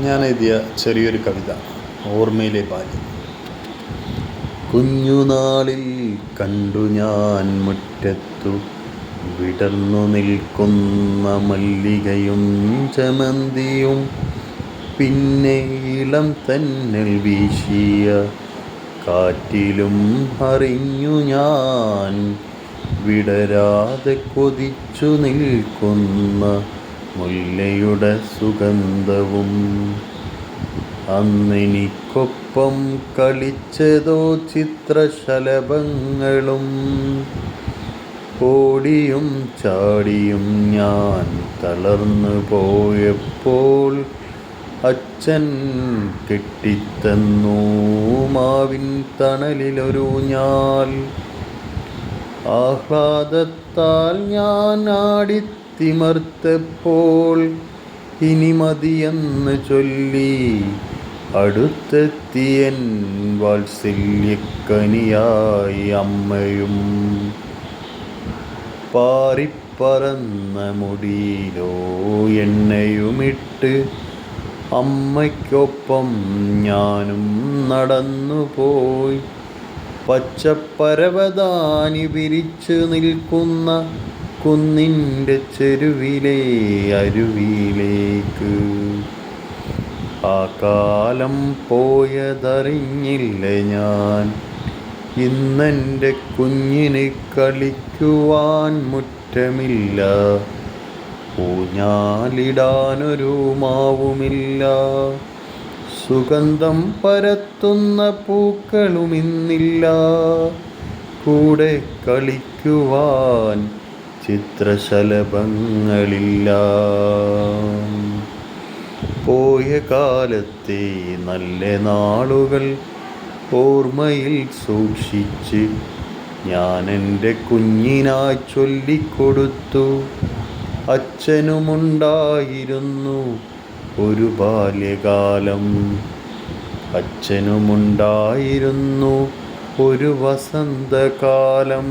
ഞാൻ എഴുതിയ ചെറിയൊരു കവിത ഓർമ്മയിലെ ബാല്യം. കുഞ്ഞുനാളിൽ കണ്ടു ഞാൻ മുറ്റത്തു വിടർന്നു നിൽക്കുന്ന മല്ലികയും ചമന്തിയും പിന്നെ ഇളം തന്നൽ വീശിയ കാറ്റിലും അറിഞ്ഞു ഞാൻ വിടരാതെ കൊതിച്ചു നിൽക്കുന്ന മുല്ലയുടെ സുഗന്ധവും അന്നെനിക്കൊപ്പം കളിച്ചതോ ചിത്രശലഭങ്ങളും. ഓടിയും ചാടിയും ഞാൻ തളർന്നു പോയപ്പോൾ അച്ഛൻ കെട്ടിത്തന്നു. മാവിൻ തണലിലൊരു ഞാൽ. ആഹ്ലാദത്താൽ ഞാൻ ആടിത്തിമർത്തപ്പോൾ ഇനി മതിയെന്ന് ചൊല്ലി. അടുത്തെത്തിയൻ വാത്സല്യക്കനിയായി അമ്മയും പാറിപ്പറന്ന മുടിയിലോ എണ്ണയുമിട്ട് അമ്മയ്ക്കൊപ്പം ഞാനും നടന്നുപോയി. പച്ചപ്പരവതാനി വിരിച്ചു നിൽക്കുന്ന കുന്നിന്റെ ചെരുവിലെ അരുവിയിലേക്ക്. ആ കാലം പോയതറിഞ്ഞില്ല ഞാൻ? ഇന്നെന്റെ കുഞ്ഞിന് കളിക്കുവാൻ മുറ്റമില്ല. പൂഞ്ഞാലിടാനൊരു മാവുമില്ല. സുഗന്ധം പരത്തുന്ന പൂക്കളുമിന്നില്ല കൂടെ കളിക്കുവാൻ ചിത്രശലഭങ്ങളില്ല. പോയ കാലത്തെ നല്ല നാളുകൾ ഓർമ്മയിൽ സൂക്ഷിച്ച് ഞാൻ എന്റെ കുഞ്ഞിനായി ചൊല്ലിക്കൊടുത്തു. അച്ഛനുമുണ്ടായിരുന്നു ഒരു ബാല്യകാലം. അച്ഛനുമുണ്ടായിരുന്നു ഒരു വസന്തകാലം.